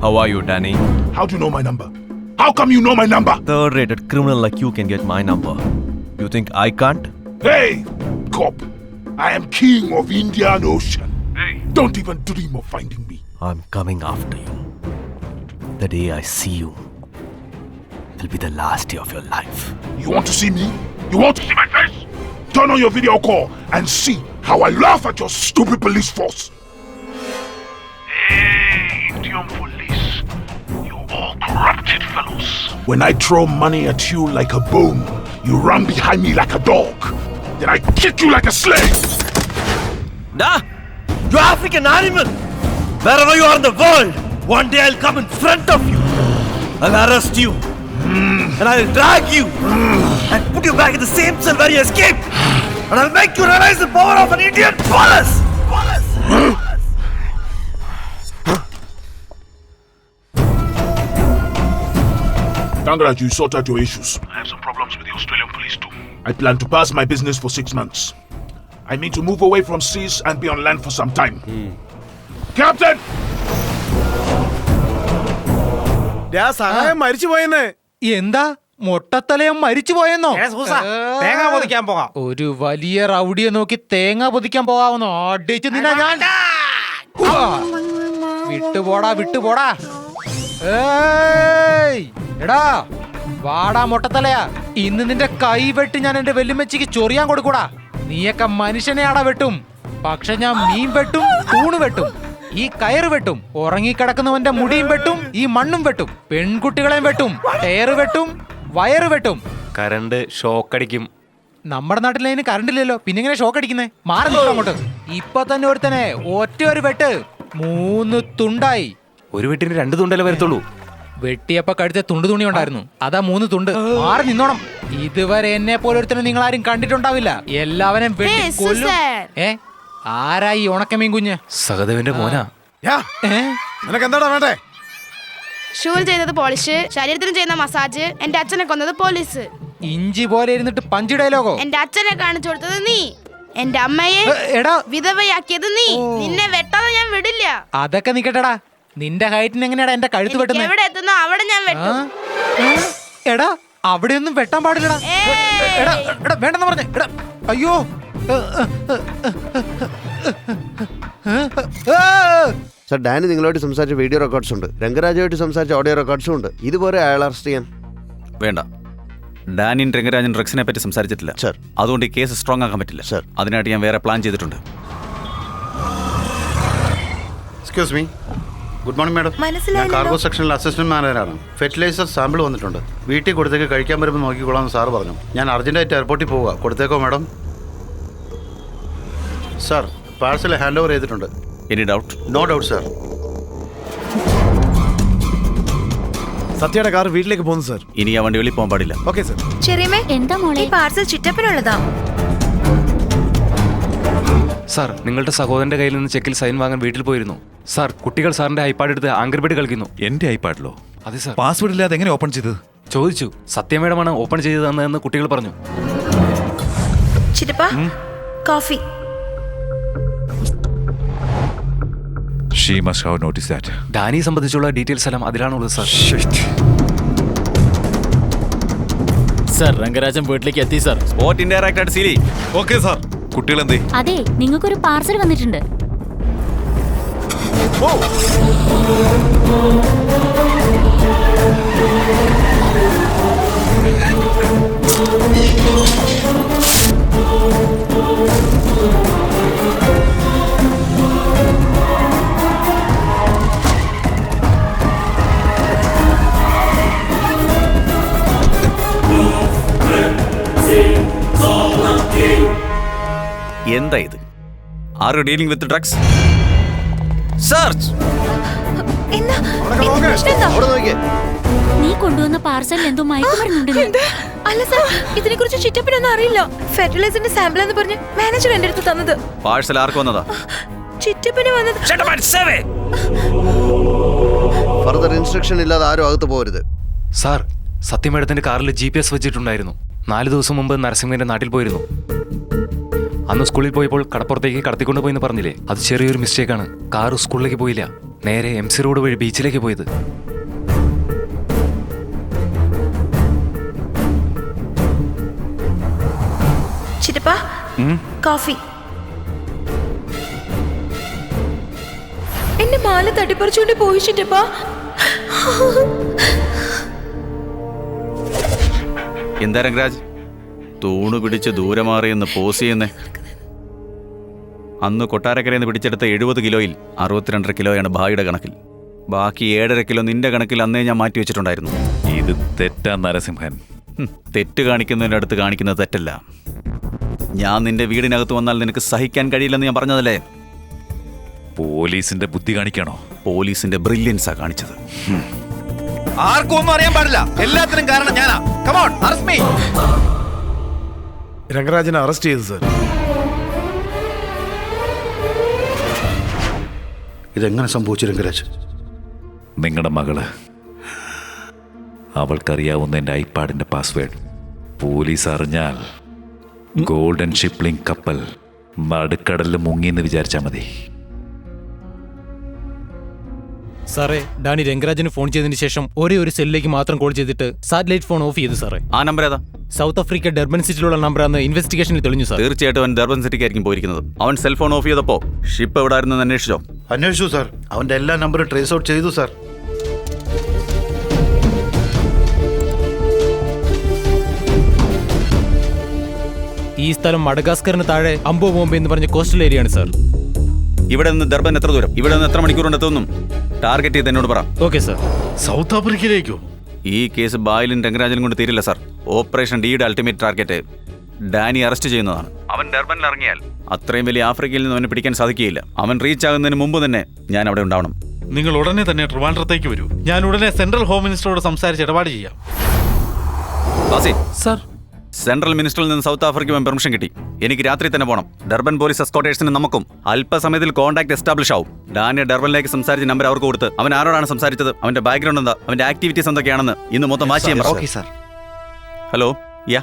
How are you, Danny? How do you know my number? How come you know my number? Third rated criminal like you can get my number. You think I can't? Hey, cop. I am king of Indian Ocean. Hey. Don't even dream of finding me. I'm coming after you. The day I see you will be the last day of your life. You want to see me? You want to see my face? Turn on your video call and see how I laugh at your stupid police force. Hey, Indian police. You all When I throw money at you like a bone, you run behind me like a dog. Then I kick you like a slave. Nah! You African animal! Wherever you are in the world, one day I'll come in front of you. I'll arrest you. Hmm. And I'll drag you. And put you back in the same cell where you escaped. And I'll make you realize the power of an Indian police! Dangaraj, you sort out your issues. I have some problems with the Australian police too. I plan to pass my business for six months. I mean to move away from seas and be on land for some time. Captain! സഹായം മരിച്ചു പോയെന്ന് എന്താ മൊട്ടത്തലയം മരിച്ചു പോയെന്നോ തേങ്ങ പൊതിക്കാൻ പോകാം ഒരു വലിയ റൗഡിയെ നോക്കി തേങ്ങ പൊതിക്കാൻ പോകാവുന്നോ അടിച്ചു നിന്നാ ഞാൻ. വിട്ടുപോടാ വിട്ടുപോടാ ഏയ്! എടാ വാടാ മൊട്ടത്തലയാ. ഇന്ന് നിന്റെ കൈ വെട്ടി ഞാൻ എന്റെ വെല്ലുമ്മച്ചിക്ക് ചൊറിയാൻ കൊടുക്കൂടാ. നീയൊക്കെ മനുഷ്യനെയാടാ വെട്ടും. പക്ഷെ ഞാൻ മീൻ വെട്ടും തൂണ് വെട്ടും. ഈ കയറ് വെട്ടും. ഉറങ്ങിക്കിടക്കുന്നവന്റെ മുടിയും വെട്ടും ഈ മണ്ണും വെട്ടും. പെൺകുട്ടികളെയും വെട്ടും ടയറ് വെട്ടും വയറ് വെട്ടും. കറണ്ട് ഷോക്കടിക്കും. നമ്മുടെ നാട്ടിൽ അതിന് കറണ്ട് ഇല്ലല്ലോ പിന്നെ ഇങ്ങനെ ഷോക്ക് അടിക്കുന്നേ മാറി അങ്ങോട്ട്. ഇപ്പൊ തന്നെ ഒരുത്തനെ ഒറ്റ ഒരു വെട്ട് മൂന്ന് തുണ്ടായി. ഒരു വീട്ടിന് രണ്ട് തുണ്ടല്ലേ വരത്തുള്ളൂ? വെട്ടിയപ്പോ കഴുത്തെ തുണ്ട് തുണി ഉണ്ടായിരുന്നു. അതാ മൂന്ന് തുണ്ട്. മാറി നിന്നോണം. ഇതുവരെ എന്നെ പോലെ ഒരുത്തനെ നിങ്ങൾ ആരും കണ്ടിട്ടുണ്ടാവില്ല എല്ലാവരും വെട്ടി കൊല്ലും. ഏ ആരായി ഉണക്കമീൻ കുഞ്ഞ്? സഹദേവന്റെ മോനാ. യാ, ഏ? നിനക്ക് എന്താടാ വേണ്ടേ? ഷൂൽ ചെയ്തത് പോളിഷ് ശരീരത്തിന് ചെയ്യുന്ന മസാജ് എന്റെ അച്ഛനെ കൊന്നത് പോലീസ്. ഇഞ്ചി പോലെ ഇരുന്നിട്ട് പഞ്ച് ഡയലോഗോ? എന്റെ അച്ഛനെ കാണിച്ചു കൊടുത്തത് നീ. എന്റെ അമ്മയെ എടാ. വിധവയാക്കിയത് നീ. നിന്നെ വെട്ടാതെ ഞാൻ വിടില്ല. അതൊക്കെ നിക്കട്ടെടാ നിന്റെ ഹൈറ്റിന് എങ്ങനെയാടാ എന്റെ കഴുത്ത് വെട്ടുന്നത് എവിടെ എത്തുന്നോ അവിടെ ഞാൻ വെട്ടും. എടാ അവിടെയൊന്നും വെട്ടാൻ പാടില്ലടാ. എടാ എടാ വേണ്ടെന്ന് പറഞ്ഞേ. എടാ അയ്യോ. സർ ഡാനി നിങ്ങളോട് സംസാരിച്ച വീഡിയോ റെക്കോർഡ്സ് ഉണ്ട്. രംഗരാജുമായിട്ട് സംസാരിച്ച ഓഡിയോ റെക്കോർഡ്സും ഉണ്ട്. ഇതുപോലെ അയാൾ അറസ്റ്റ് ചെയ്യാൻ. വേണ്ട. ഡാനിയൻ രംഗരാജൻ ഡ്രഗ്സിനെ പറ്റി സംസാരിച്ചിട്ടില്ല. സർ. അതുകൊണ്ട് ഈ കേസ് സ്ട്രോങ് ആക്കാൻ പറ്റില്ല. സർ. അതിനായിട്ട് ഞാൻ വേറെ പ്ലാൻ ചെയ്തിട്ടുണ്ട്. Excuse me good morning madam ഞാൻ കാർഗോ സെക്ഷനിൽ അസിസ്റ്റന്റ് മാനേജറാണ് ഫെർട്ടിലൈസർ സാമ്പിൾ വന്നിട്ടുണ്ട്. വീട്ടിൽ കൊടുത്തേക്ക് കഴിക്കാൻ വരുമ്പോൾ നോക്കിക്കൊള്ളാമെന്ന് സാർ പറഞ്ഞു. ഞാൻ അർജന്റായിട്ട് എയർപോർട്ടിൽ പോവുക. കൊടുത്തേക്കോ madam sir parcel hand over ചെയ്തിട്ടുണ്ട്. Any doubt no doubt sir സത്യയുടെ car വീട്ടിലേക്ക് പോകുന്നു സർ ഇനി ആ വണ്ടി വെളിയിൽ പോകാൻ പാടില്ല. ഓക്കെ സർ ചെറിയമേ എന്താ മോളെ? ഈ പാർസൽ ചിറ്റപ്പനുള്ളതാ. സാർ നിങ്ങളുടെ സഹോദരന്റെ കയ്യിൽ നിന്ന് ചെക്കിൽ സൈൻ വാങ്ങാൻ വീട്ടിൽ പോയിരുന്നു. സാർ കുട്ടികൾ സാറിന്റെ ഐപാഡ് എടുത്ത് ആംഗർബേഡ് കളിക്കുന്നു. എന്റെ ഐപാഡിലോ? അതെ സാർ. പാസ്വേഡ് ഇല്ലാതെ എങ്ങനെ ഓപ്പൺ ചെയ്തത്? ചോദിച്ചു. സത്യമേടമാണ് ഓപ്പൺ ചെയ്ത് തന്നതെന്ന് കുട്ടികൾ പറഞ്ഞു. ചിറ്റപ്പ coffee she must have noticed that ഡാനിയെ സംബന്ധിച്ചുള്ള ഡീറ്റെയിൽസ് എല്ലാം അതിലാണുള്ളത് സാർ. സാർ രംഗരാജൻ വീട്ടിലേക്ക് എത്തി സാർ. സ്പോട്ട് ഇൻഡയറക്റ്റ് ആയിട്ട് സീലി. Okay sir. കുട്ടികൾ എന്തേ അതെ നിങ്ങൾക്കൊരു പാർസൽ വന്നിട്ടുണ്ട്. എന്താ ഇത് are you dealing with drugs search നീ കൊണ്ടുവന്ന പാർസൽ എന്തോ? അല്ല സാർ ഇതിനെ കുറിച്ച് ചിറ്റപ്പനൊന്നും അറിയില്ല. ഫെർട്ടിലൈസറിന്റെ സാമ്പിൾ എന്ന് പറഞ്ഞ് മാനേജർ എന്റെ അടുത്ത് തന്നത്. പാഴ്സൽ ആർക്ക് വന്നതാ? ചിറ്റപ്പന് വന്നത് ഫർദർ ഇൻസ്ട്രക്ഷൻ ഇല്ലാതെ ആരും അകത്ത് പോകരുത് സാർ സത്യമേടത്തിന്റെ കാറിൽ ജി പി എസ് വെച്ചിട്ടുണ്ടായിരുന്നു. നാല് ദിവസം മുമ്പ് നരസിംഹന്റെ നാട്ടിൽ പോയിരുന്നു. അന്ന് സ്കൂളിൽ പോയപ്പോൾ കടപ്പുറത്തേക്ക് കടത്തിക്കൊണ്ട് പോയെന്ന് പറഞ്ഞില്ലേ? അത് ചെറിയൊരു മിസ്റ്റേക്കാണ് കാർ സ്കൂളിലേക്ക് പോയില്ല. നേരെ എം സി റോഡ് വഴി ബീച്ചിലേക്ക് പോയത്. കോഫി എന്റെ മാല തട്ടിപ്പറിച്ചുകൊണ്ട് പോയി ചിറ്റപ്പ. എന്താ രംഗരാജ്? തൂണ് പിടിച്ച് ദൂരെ മാറിയെന്ന് പോസ് ചെയ്യുന്നേ. അന്ന് കൊട്ടാരക്കരയിൽ നിന്ന് പിടിച്ചെടുത്ത എഴുപത് കിലോയിൽ അറുപത്തിരണ്ടര കിലോയാണ് ഭായിയുടെ കണക്കിൽ. ബാക്കി ഏഴര കിലോ നിന്റെ കണക്കിൽ അന്നേ ഞാൻ മാറ്റി വെച്ചിട്ടുണ്ടായിരുന്നു. ഇത് തെറ്റാ നരസിംഹൻ. തെറ്റ് കാണിക്കുന്നതിന്റെ അടുത്ത് കാണിക്കുന്നത് തെറ്റല്ല. ഞാൻ നിന്റെ വീടിനകത്ത് വന്നാൽ നിനക്ക് സഹിക്കാൻ കഴിയില്ലെന്ന് ഞാൻ പറഞ്ഞതല്ലേ? പോലീസിന്റെ ബുദ്ധി കാണിക്കാണോ? പോലീസിന്റെ ബ്രില്യൻസാ കാണിച്ചത്. ആർക്കും ഒന്നും അറിയാൻ പാടില്ല. എല്ലാത്തിനും കാരണം ഞാനാ. കമോൺ അറസ്റ്റ് മീ രംഗരാജനെ അറസ്റ്റ് ചെയ്തു സർ ഇതെങ്ങനെ സംഭവിച്ചു രംഗരാജ്? നിങ്ങളുടെ മകൾ. അവൾക്കറിയാവുന്ന എന്റെ ഐപാഡിന്റെ പാസ്വേഡ്. പോലീസ് അറിഞ്ഞാൽ ഗോൾഡൻ ഷിപ്ലിംഗ് കപ്പൽ നടുക്കടലിൽ മുങ്ങിയെന്ന് വിചാരിച്ചാൽ മതി. സാറേ ഡാനി രംഗരാജന് ഫോൺ ചെയ്തതിന് ശേഷം ഒരേ ഒരു സെല്ലിലേക്ക് മാത്രം കോൾ ചെയ്തിട്ട് സാറ്റലൈറ്റ് ഫോൺ ഓഫ് ചെയ്തു സാറേ. ആ നമ്പർ ഏതാ? സൗത്ത് ആഫ്രിക്ക ഡർബൻ സിറ്റിയിലുള്ള നമ്പർ ആണ് ഇൻവെസ്റ്റിഗേഷനിൽ തെളിഞ്ഞു സാർ. തീർച്ചയായിട്ടും അവൻ ഡർബൻ സിറ്റിക്കായിരിക്കും പോയിരിക്കുന്നത്. അവൻ സെൽഫോൺ ഓഫ് ചെയ്തപ്പോ ഷിപ്പ് എവിടെ ആയിരുന്നു അന്വേഷിച്ചോ? അന്വേഷിച്ചു സാർ അവന്റെ എല്ലാ നമ്പറും ട്രേസ് ഔട്ട് ചെയ്തു സാർ ഈ സ്ഥലം മഡഗാസ്കറിന് താഴെ അംബോ ബോംബെ എന്ന് പറഞ്ഞ കോസ്റ്റൽ ഏരിയ ആണ് സാർ ഇവിടെ നിന്ന് ദർബൻ എത്ര ദൂരം? ഇവിടെ നിന്ന് എത്ര മണിക്കൂർ കൊണ്ട് എത്തുമെന്നും? ടാർഗറ്റ് ചെയ്ത് എന്നോട് പറ. ഓക്കെ സാർ സൗത്ത് ആഫ്രിക്കയിലേക്കോ ഈ കേസ് ബായിലും രംഗരാജനും കൊണ്ട് തീരില്ല സാർ ഓപ്പറേഷൻ ഡിയുടെ അൾട്ടിമേറ്റ് ടാർഗറ്റ് ഡാനി അറസ്റ്റ് ചെയ്യുന്നതാണ്. അവൻ ഡർബനിൽ ഇറങ്ങിയാൽ? അത്രയും വലിയ ആഫ്രിക്കയിൽ നിന്ന് അവനെ പിടിക്കാൻ സാധിക്കുകയില്ല. അവൻ റീച്ച് ആകുന്നതിന് മുമ്പ് തന്നെ ഞാൻ അവിടെ ഉണ്ടാവണം. നിങ്ങൾ ഉടനെ തന്നെ ട്രിവാൻഡ്രത്തേക്ക് വരൂ. ഞാൻ ഉടനെ സെൻട്രൽ ഹോം മിനിസ്റ്ററോട് സംസാരിച്ച് ഇടപാട് ചെയ്യാം. സർ സാർ സെൻട്രൽ മിനിസ്റ്ററിൽ നിന്ന് സൗത്ത് ആഫ്രിക്ക പെർമിഷൻ കിട്ടി. എനിക്ക് രാത്രി തന്നെ പോകണം ഡർബൻ പോലീസ് എസ്കോട്ടേഴ്സിന് നമുക്കും അല്പസമയത്തിൽ കോൺടാക്ട് എസ്റ്റാബ്ലിഷ് ആവും. ഡാനിയ ഡർബനിലേക്ക് സംസാരിച്ച നമ്പർ അവർക്ക് കൊടുത്ത് അവൻ ആരോടാണ് സംസാരിച്ചത്? അവന്റെ ബാക്ക്ഗ്രൗണ്ട് എന്താ? അവന്റെ ആക്ടിവിറ്റീസ് എന്തൊക്കെയാണെന്ന് ഇന്ന് മൊത്തം വാച്ച് ചെയ്യാൻ ഹലോ യാ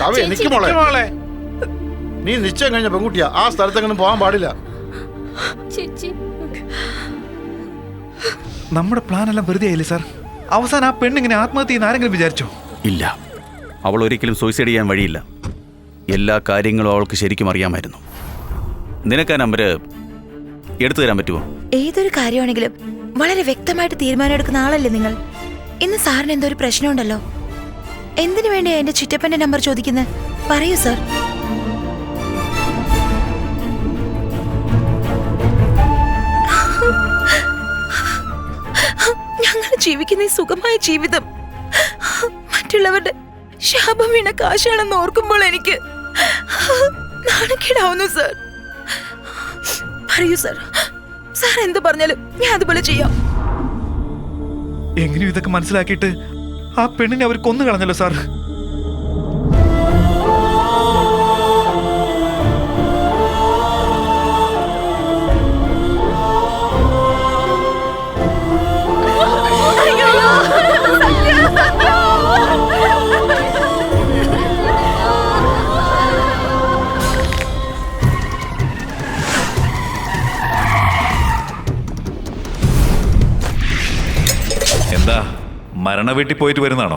കാവ്യ എനിക്ക് മോളെ. നീ നിശ്ചയം കഴിഞ്ഞ പെൺകുട്ടിയാ. ആ സ്ഥലത്തെങ്ങനെ പോകാൻ പാടില്ല. ചേച്ചി. നമ്മുടെ പ്ലാൻ എല്ലാം വെറുതെ ആയില്ലേ സാർ അവസാനം ആ പെണ്ണിങ്ങനെ ആത്മഹത്യ ചെയ്യുന്ന ആരെങ്കിലും വിചാരിച്ചോ? ഇല്ല. അവൾ ഒരിക്കലും സൂയിസൈഡ് ചെയ്യാൻ വഴിയില്ല. എല്ലാ കാര്യങ്ങളും അവൾക്ക് ശരിക്കും അറിയാമായിരുന്നു. നിനക്ക് ആ നമ്പർ എടുത്തു തരാൻ പറ്റുമോ? ഏതൊരു കാര്യമാണെങ്കിലും വളരെ വ്യക്തമായിട്ട് തീരുമാനമെടുക്കുന്ന ആളല്ലേ നിങ്ങൾ? ഇന്ന് സാറിന് എന്തോ ഒരു പ്രശ്നമുണ്ടല്ലോ. എന്തിനു വേണ്ടി എന്റെ ചിറ്റപ്പന്റെ നമ്പർ ചോദിക്കുന്നത് പറയൂ സാർ. ഞങ്ങൾ ജീവിക്കുന്ന ഈ സുഖമായ ജീവിതം മറ്റുള്ളവരുടെ ശാപം വീണ കാശാണെന്ന് ഓർക്കുമ്പോൾ എനിക്ക് നാണക്കേടാവുന്നു സാർ. പറയൂ സർ സാർ എന്ത് പറഞ്ഞാലും ഞാൻ അതുപോലെ ചെയ്യാം. എങ്ങനെയും ഇതൊക്കെ മനസ്സിലാക്കിയിട്ട് ആ പെണ്ണിനെ അവർ കൊന്നു കളഞ്ഞല്ലോ സാർ മരണ വീട്ടിൽ പോയിട്ട് വരുന്നതാണോ?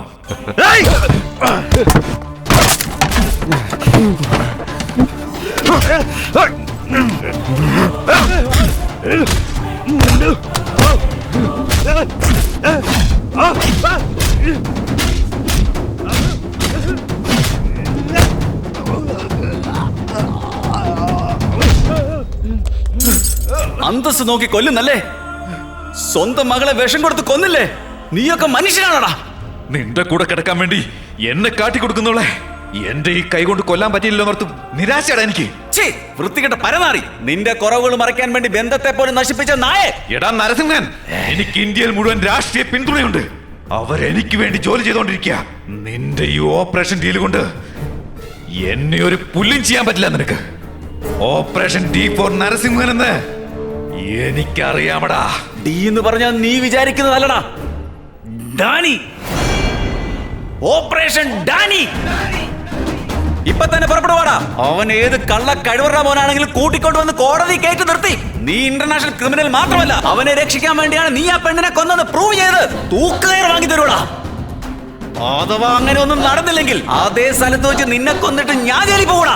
അന്തസ് നോക്കി കൊല്ലുന്നല്ലേ? സ്വന്തം മകളെ വിഷം കൊടുത്ത് കൊന്നില്ലേ? നീയൊക്കെ മനുഷ്യനാണടാ. നിന്റെ കൂടെ കിടക്കാൻ വേണ്ടി എന്നെ കാട്ടി കൊടുക്കുന്നോളെ എന്റെ ഈ കൈ കൊണ്ട് കൊല്ലാൻ പറ്റിയില്ലോ ഓർത്തും നിരാശയാണ് എനിക്ക്. വൃത്തികെട്ട പരനാറി. നിന്റെ കുറവുകൾ മറയ്ക്കാൻ വേണ്ടി ബന്ധത്തെ പോലെ നശിപ്പിച്ച നായേ. എടാ നരസിംഹൻ എനിക്ക് ഇന്ത്യയിൽ മുഴുവൻ രാഷ്ട്രീയ പിന്തുണയുണ്ട്. അവരെനിക്ക് വേണ്ടി ജോലി ചെയ്തോണ്ടിരിക്കുക നിന്റെ ഈ ഓപ്പറേഷൻ ഡീൽ കൊണ്ട് എന്നെ ഒരു പുല്ലും ചെയ്യാൻ പറ്റില്ല നിനക്ക്. ഓപ്പറേഷൻ ഡി ഫോർ നരസിംഹൻ എന്ന് എനിക്കറിയാമടാ. ഡി എന്ന് പറഞ്ഞാൽ നീ വിചാരിക്കുന്നതല്ലടാ. ഡാനി. Operation Dani. ഇപ്പൊ തന്നെ പുറപ്പെടുവാടാ. അവൻ ഏത് കള്ള കഴിവറ മോനാണെങ്കിലും കൂട്ടിക്കൊണ്ട് വന്ന് കോടതി കയറ്റി നിർത്തി. നീ ഇന്റർനാഷണൽ ക്രിമിനൽ മാത്രമല്ല അവനെ രക്ഷിക്കാൻ വേണ്ടിയാണ് നീ ആ പെണ്ണിനെ കൊന്നത്. പ്രൂവ് ചെയ്ത് തൂക്കുകയർ വാങ്ങി തരൂടാ അഥവാ അങ്ങനെ ഒന്നും നടന്നില്ലെങ്കിൽ അതേ സ്ഥലത്ത് വെച്ച് നിന്നെ കൊന്നിട്ട് ഞാൻ ജയിലിൽ പോകൂടാ